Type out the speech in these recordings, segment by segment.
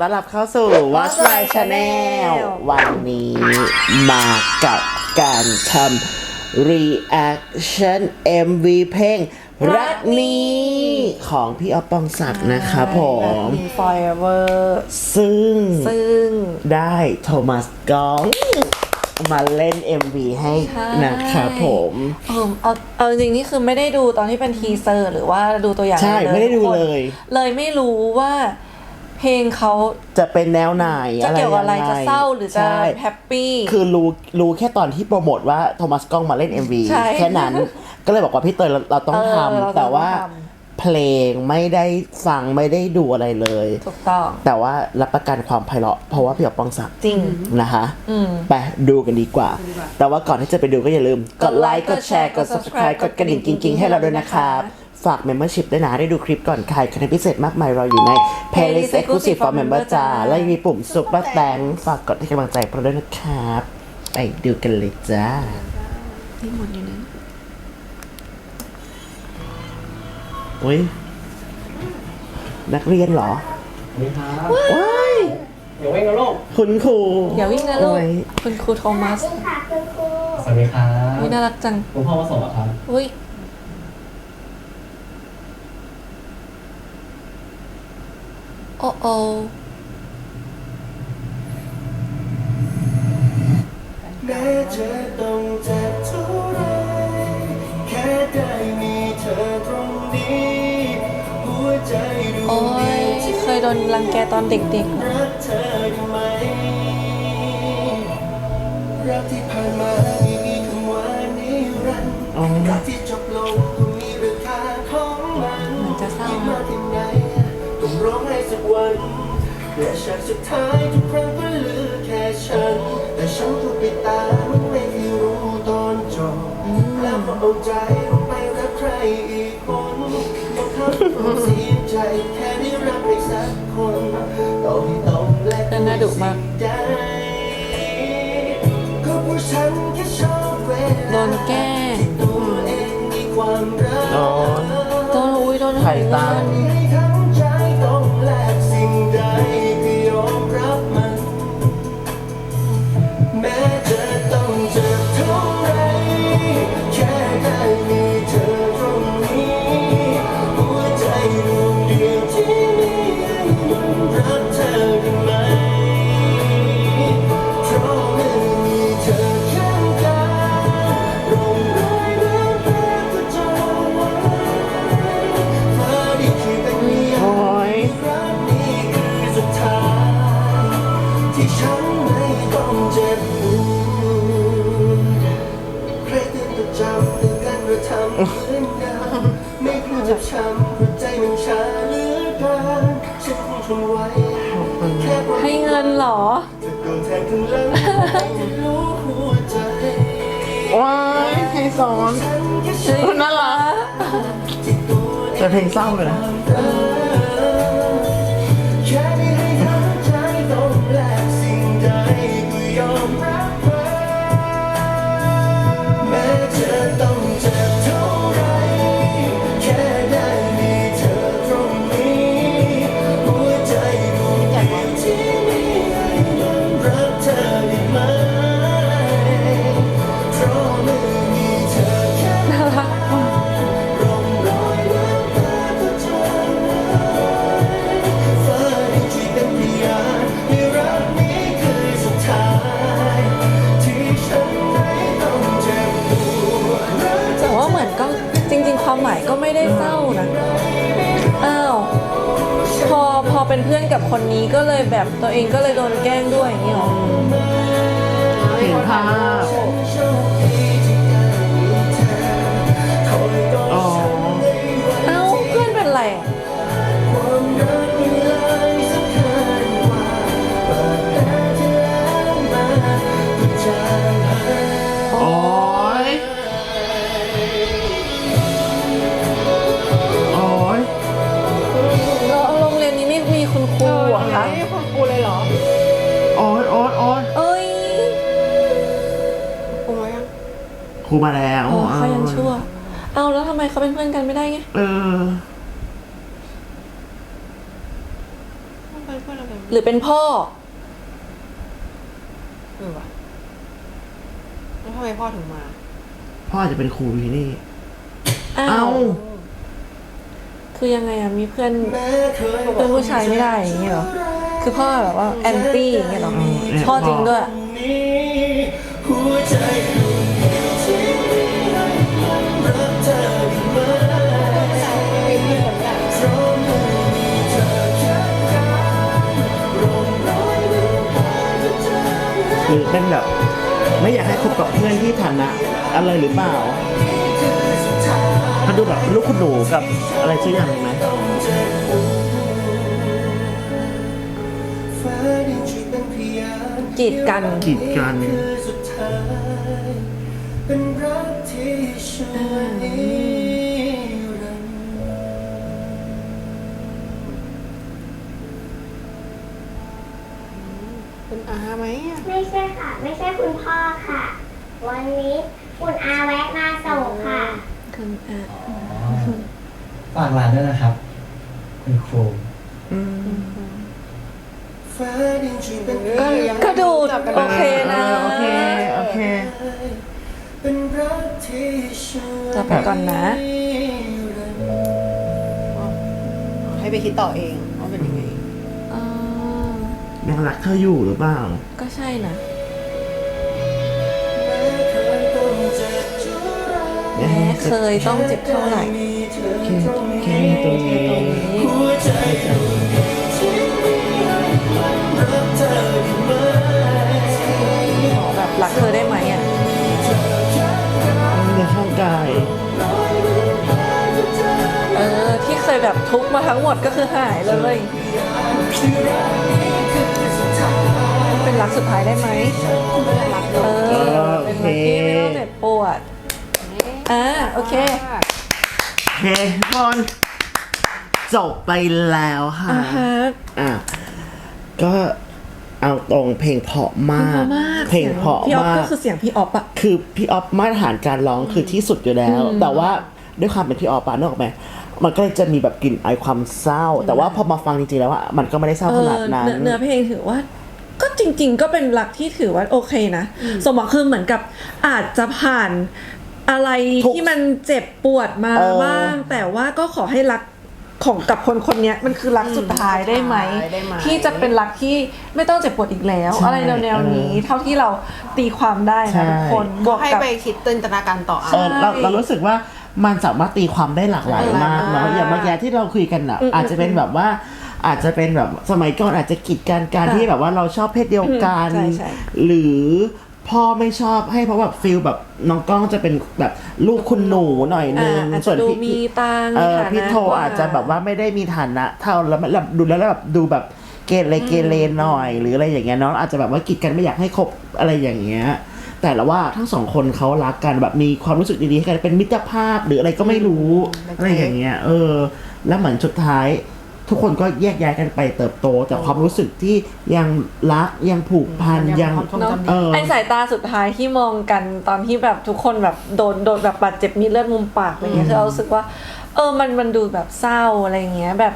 ต้อนรับเข้าสู่ Watch My Channel วันนี้มากับการทำ reaction MV เพลง รักนี้ของพี่อ๊อฟปองศักดิ์นะครับผม มี Forever ซึ่งซึ่งได้โทมัสกองมาเล่น MV ให้ใช่นะครับผมเออเอาเอาจริงๆนี่คือไม่ได้ดูตอนที่เป็นทีเซอร์ หรือว่าดูตัวอย่างใช่อะรไม่ได้ดูทุกคนเลย เลยไม่รู้ว่า เพลงเขาจะเป็นแนวไหนจะเกี่ยวกับอะไรยังงจะเศร้าหรือจะใช่แฮปปี้คือรู้รู้แค่ตอนที่โปรโมทว่าโทมัสกล้องมาเล่น MV ใช่แค่นั้นก็เลยบอกว่าพี่เตยเราเราต้องเออทเราต้องำแต่ว่าทเพลงไม่ได้ฟังไม่ได้ดูอะไรเลยถูกต้องแต่ว่ารับประกันความไพเราะเพราะว่าพี่อ๊อฟปองศักดิ์จริงนะคะอืมไปดูกันดีกว่า แต่ว่าก่อนที่จะไปดูก็อย่าลืม กดไลค์กดแชร์กด subscribe กดกระดิ่งกิ๊งๆให้เราด้วยนะครับ ฝาก membership ด้วยนะ ได้ดูคลิปก่อนใครคอนเทนต์พิเศษมากมายรออยู่ใน playlist exclusive for member จ้าและยังมีปุ่ม super thanks ฝากกดให้กำลังใจพวกเราด้วยนะครับ ไปดูกันเลยจ้า นี่หมดอยู่นั้นอุ้ยนักเรียนเหรอสวัสดีครับว้ายเดี๋ยวเว้งนะลูกคุณครูอย่าวิ่งนะลูกโอ้ยคุณครูโทมัสสวัสดีครับ วิน่ารักจังคุณพ่อมาส่งเหรอครับ อุ้ย โอ้โอแม้จะต้องเจ็บเท่าไรแค่ได้มีเธอตรงนี้หัวใจดวโอ้งเดียยวที่เคยโดนรังแกตอนเด็กๆอะรักเธอได้ไหมรักที่ผ่านมาไม่มีคำว่านิรันดร์อ๋อรักที่จบ นและฉากสุดท้ายทุกครั้งก็เหลือแค่ฉัน แต่ฉันถูกปิดตามันไม่เคยรู้ตอนจบแล้วก็เอาใจไปรักใครอีกคนบางครั้งก็เสียใจแค่ได้รักใครสักคนต่อให้ต้องแลกน่าดุมากได้ก็เพราะฉันแค่ชอบเวลาโดนแกล้งตัวเองมีความรัก โดนโดนอุ้ยโดนไข่ตาให้ ว้ายไฮซอนฉันแค่ชอบน่ารักที่ตัวเองแต่เพลงเศร้าเลยนะ ได้เศร้านะอ้าวพอพอเป็นเพื่อนกับคนนี้ก็เลยแบบตัวเองก็เลยโดนแกล้งด้วยอย่างนี้หรอ เห็นภาพ พื่อนกันไม่ได้ไงเออต้องไปเพื่อนอะไรไหมหรือเป็นพ่อเออว่ะแล้วทำไมพ่อถึงมาพ่ออาจจะเป็นครูที่นี่ อ้าเอ้า วคือยังไงอะมีเพื่อนแม้เคยเพื่อนผู้ชายไม่ได้อย่างเงี้ยเหรอ คือพ่อแบบว่าแอนตี้อย่างเงี้ยเหรอเนี่ย พ่อจริงด้วยนี้หัวใจอยู่ที่นี่รักเธอได้ไหมเพราะไม่มีเธอ แค่ข้างร่องรอยหรือภาพเธอคือเป็นแบบไม่อยากให้คบกับเพื่อนที่ฐานะอะไรหรือเปล่ามันดูแบบลูกคุณหนูกับอะไรชื่ออย่างหนึ่งไหมฟ้าดินช่วยเป็นพยานกีดกันกีดกันคือสุดท้ายเป็นรักที่ช่วย คุณอาไหมอะไม่ใช่ค่ะ ไม่ใช่คุณพ่อค่ะ วันนี้คุณอาแวะมาส่งค่ะคืออะอ๋อฝากร้านด้วยนะครับ คุณครูฟ้าดินช่วยเป็นพก็ยานยังก็ดูโอเคนะโอเค โอเคเป็นรักที่ช่วยจะไปก่อนนะรันดร์ให้ไปคิดต่อเองว่าเป็นยังไงอ่า ยังรักเธออยู่หรือเปล่า ก็ใช่นะแม้เคยต้องเจ็บเท่าไหร่แม้เคยต้องเจ็บเท่าไหร่มีเธอแค่ตรงนี้แค่ตรงนี้หัวใจอยู่ที่นี่รักเธอได้ไหมขอแบบรักเธอได้ไหมอะในข้างกายเออที่เคยแบบทุกข์มาทั้งหมดก็คือหายเลยเป็น รักสุดท้ายได้ไหมเออเป็นรักที่ไม่ต้องเจ็บปวดอ่าโอเค โอเคทุกคนจบไปแล้วค่ะ อ่าฮะอะก็เอาตรงเพลงเพราะมาก เพลงเพราะพี่ออฟมาก็กคือเสียงพี่ออฟอะคือพี่ออฟมาตรฐานการร้องคือที่สุดอยู่แล้ว แต่ว่าด้วยความเป็นพี่ออฟปะนึกออกไหมมันก็เลยจะมีแบบกลิ่นไอายความเศร้า แต่ว่าพอมาฟังจริงๆแล้วว่ามันก็ไม่ได้เศร้าเอขอนาดนั้นเนื้อเนื้อเพลงถือว่า ก็จริง ๆ ก็เป็นรักที่ถือว่าโอเคนะ สมหวังคือเหมือนกับอาจจะผ่านอะไรทุกที่มันเจ็บปวดมาเออ บ้าง แต่ว่าก็ขอให้รักของกับคนคนเนี้ยมันคือรักสุดท้ายได้ไหมได้ไหม ที่จะเป็นรักที่ไม่ต้องเจ็บปวดอีกแล้วอะไรแนวๆนี้เท่าที่เราตีความได้นะทุกคนบวกให้กับ ไปคิดจินตนาการต่ออะเออเราเรารู้สึกว่ามันสามารถตีความได้หลากหลายมากเนาะอ่าอย่างเมื่อกี้ที่เราคุยกันอะอืมอาจจะเป็นแบบว่า อาจจะเป็นแบบสมัยก่อนอาจจะกีดกันการอ่าที่แบบว่าเราชอบเพศเดียวกันอืมใช่ใช่หรือพ่อไม่ชอบให้เพราะแบบฟิลแบบน้องกล้องจะเป็นแบบลูกคุณหนูหน่อยนึอ่างอาจส่จะวนดูพี่มีตังค์เอมีอฐานะพี่โทกว่อาจจะแบบว่าไม่ได้มีฐานะ เท่าแล้วแล้วดูแล้วแบบดูแบบเกเรเกเรหน่อย หรืออะไรอย่างเงี้ยเนาะอาจจะแบบว่ากีดกันไม่อยากให้คบอะไรอย่างเงี้ยแต่ละว่าทั้งสองคนเขารักกันแบบมีความรู้สึกดีๆให้กันเป็นมิตรภาพหรืออะไรก็ไม่รู้อืมอะไรอย่างเงี้ยเออ แล้วเหมือนสุดท้าย ทุกคนก็แยกย้ายกันไปเติบโต แต่ความรู้สึกที่ยังรักยังผูกพันยัยังงความทรงจำดีเออไอสายตาสุดท้ายที่มองกันตอนที่แบบทุกคนแบบโดนโดนแบบบาดเจ็บมีเลือดมุมปากอะไรเงี้ยคือเรารู้สึกว่า เออมันมันดูแบบเศร้าอะไรเงี้ยแบบ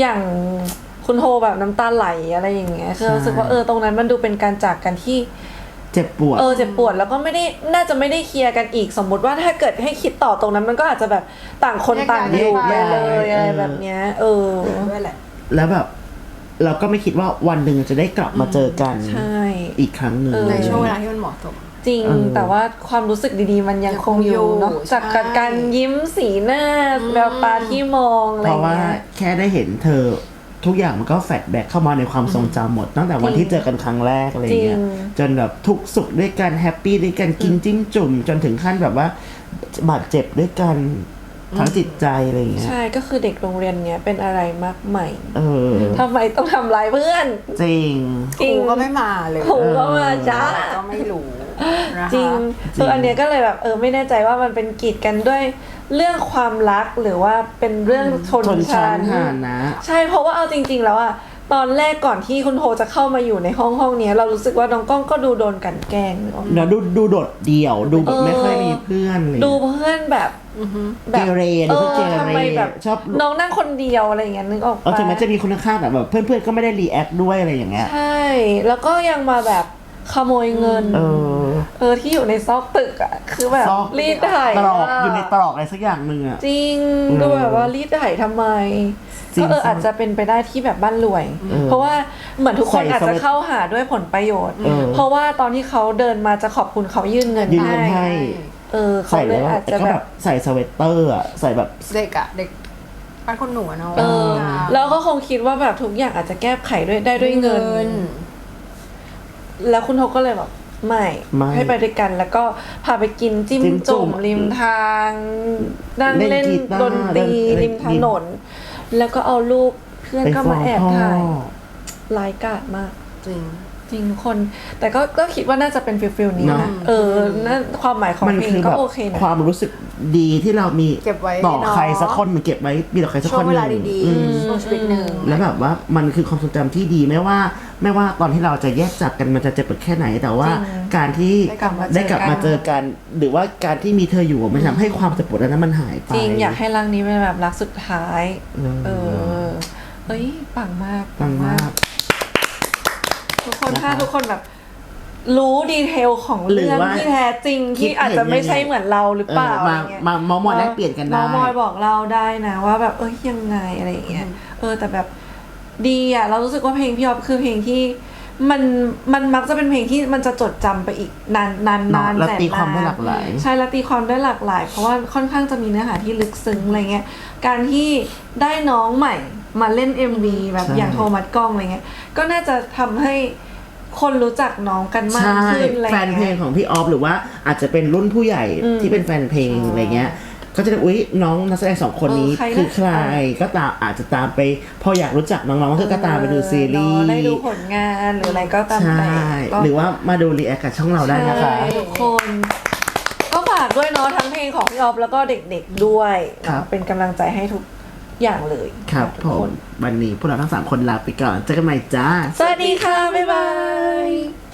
อย่างคุณโฮแบบน้ำตาไหลอะไรอย่างเงี้ยคือรู้สึกว่าเออตรงนั้นมันดูเป็นการจากกันที่ เจ็บปวด เออเจ็บปวดแล้วก็ไม่ได้น่าจะไม่ได้เคลียร์กันอีกสมมุติว่าถ้าเกิดให้คิดต่อตรงนั้นมันก็อาจจะแบบต่างคนต่างอยู่ไปเลยอะไรแบบเนี้ยเออด้วยแหละแล้วแบบเราก็ไม่คิดว่าวันหนึ่งจะได้กลับมาเจอกันใช่อีกครั้งหนึ่งเออในช่วงเวลาที่มันเหมาะสมจริงเออแต่ว่าความรู้สึกดีๆ มันยังคงอยู่เนาะยังคงอยู่จากใช่การยิ้มสีหน้าแววตาที่มองอะไรเพราะว่าเงี้ยแค่ได้เห็นเธอ ทุกอย่างมันก็แฟลชแบ็กเข้ามาในความทรงจำหมด ตั้งแต่วันจริงที่เจอกันครั้งแรกอะไรเงี้ยจริง จนแบบทุกสุขด้วยกันแฮปปี้ด้วยกันกินจิ้มจุ่ม จนถึงขั้นแบบว่าบาดเจ็บด้วยกันทั้งจิตใจอะไรเงี้ยใช่ก็คือเด็กโรงเรียนเนี้ยเป็นอะไรมากใหม่เออทำไมต้องทำร้ายเพื่อนจริงครูก็ไม่มาเลยครูก็มาจ้า ก็ไม่รู้ นะคะจริงคืออันเนี้ยก็เลยแบบเออไม่แน่ใจว่ามันเป็นกีดกันด้วยเรื่องความรักหรือว่าเป็นเรื่องชนชนชั้ชั้นนฐานะ ใช่เพราะว่าเอาจริง ๆ แล้วอะตอนแรกก่อนที่คุณโทจะเข้ามาอยู่ในห้องห้องเนี้ยเรารู้สึกว่าน้องกล้องก็ดูโดนกลันแกล้งนึกออกไหมแล้วดูดูโดดเดี่ยว ดูแบบเออไม่ค่อยมีเพื่อนเลยดูเพื่อนแบบเกเรดูเพื่อนเกเออทำไมเรแบบชอบน้องนั่งคนเดียวอะไรอย่างเงี้ยนึกออกเออปะถึงแม้จะมีคนข้างๆแต่แบบเพื่อนๆก็ไม่ได้รีแอคด้วยอะไรอย่างเงี้ยใช่แล้วก็ยังมาแบบ ขโมยเงิน เออเออที่อยู่ในซอกตึกอะ คือแบบซอกรีดไถตรอกะอยู่ในตรอกอะไรสักอย่างหนึ่งอะจริงเออดูแบบว่ารีดไถทำไมจริงก็เอออาจจะเป็นไปได้ที่แบบบ้านรวย เออเพราะว่าเหมือนทุกคนใส่อาจสจะเวตเข้าหาด้วยผลประโยชน์ เออ เพราะว่าตอนที่เขาเดินมาจะขอบคุณเขายื่นเงินยืนเงินให้ เออเขาใส่เลแล้ยวอาจจะก็แบแบบบ ใส่สเวตเตอร์อะใส่แบบ เด็กอะเด็กบ้านคนหนูอะเนาะเออ แล้วก็คงคิดว่าแบบทุกอย่างอาจจะแก้ไขด้วยได้ด้วยเงิน แล้วคุณโทก็เลยแบบไม่ไม่ให้ไปด้วยกัน แล้วก็พาไปกินจิ้มจิ้มจุ่จุ่มมริมทางนั่งเล่นเล่นกีตาร์ดนตรีเล่นริมถนน แล้วก็เอารูปเพื่อนไปก็ฟ้อมางแอบพ่อถ่ายรายกาดมากจริง จริงทุกคน แต่ก็ก็คิดว่าน่าจะเป็นฟิลฟิลนี้เนอะนะเออนั่นความหมายของมันเพลงคือก็แบบโอเคนะ ความรู้สึกดีที่เรามีเก็บไว้ต่อเนอะ ใครสักคนหนึ่งเก็บไว้มีต่อใครสักช่ควงนหเวนึ่ลางดีอืมๆช่วงชีวิตหนึ่ง แล้วแบบว่ามันคือความทรงจำที่ดีไม่ว่า ไม่ว่าตอนที่เราจะแยกจากกันมันจะเจ็บปวดแค่ไหน แต่ว่าจริงการที่ได้กลับมาเจอกัน ได้กลับมาเจอกัน หรือว่าการที่มีเธออยู่มันทำให้ความเจ็บปวดนั้นมันหายไปจริงอยากให้รักนี้เป็นแบบรักสุดท้าย เออเออ เอ้ยปังมากปังมาก ทุกคนนะคะถ้าทุกคนแบบ รู้ดีเทลของหรือเรื่องว่าที่แท้จริงคิที่ดเห็นอาจจะไม่ใช่ยังไงเหมือนเราหรือเปล่าเอออะไรมาเงี้ยมาเมามอยแลกเปลี่ยนกันได้ เมามอยบอกเราได้นะว่าแบบเอ้ยยังไงอะไรอย่างเงี้ยเออแต่แบบดีอะเรารู้สึกว่าเพลงพี่ออฟคือเพลงที่ มันมันมักจะเป็นเพลงที่มันจะจดจำไปอีกนานนานเนอะนานและแสนตีความได้นนหลากหลาย ใช่และตีความได้หลากหลาย เพราะว่าค่อนข้างจะมีเนื้อหาที่ลึกซึ้งอะไรเงี้ยการที่ได้น้องใหม่มาเล่น MV แบบใช่อย่างโทมัสกล้องอะไรเงี้ยก็น่าจะทำให้คนรู้จักน้องกันมากใช่ขึ้นอะไรแฟนเพลเงี้งยของพี่ออฟหรือว่าอาจจะเป็นรุ่นผู้ใหญ่อืมที่เป็นแฟนเพลงอะไรเงี้ย ก็จะได้อุ๊ยน้องนักแสดงสองคนนี้เออใครนะคือใครก็ตามอาจจะตามไป พออยากรู้จักน้องๆก็คือก็ตามไปดูซีรีเนส์อะได้ดูผลงานหรืออะไรก็ตามใช่แต่ก็ หรือว่ามาดูรีแอคกับช่องเราได้นะคะ ใช่ทุกคน ก็ฝากด้วยเนาะทั้งเพลงของพี่ออฟแล้วก็เด็กๆด้วยครับ เป็นกำลังใจให้ทุกอย่างเลยครับทุกผคมนวันนี้พวกเราทั้งสามคนลาไปก่อนเจอกันใหม่จ้า สวัสดีค่ะ บ๊ายบาย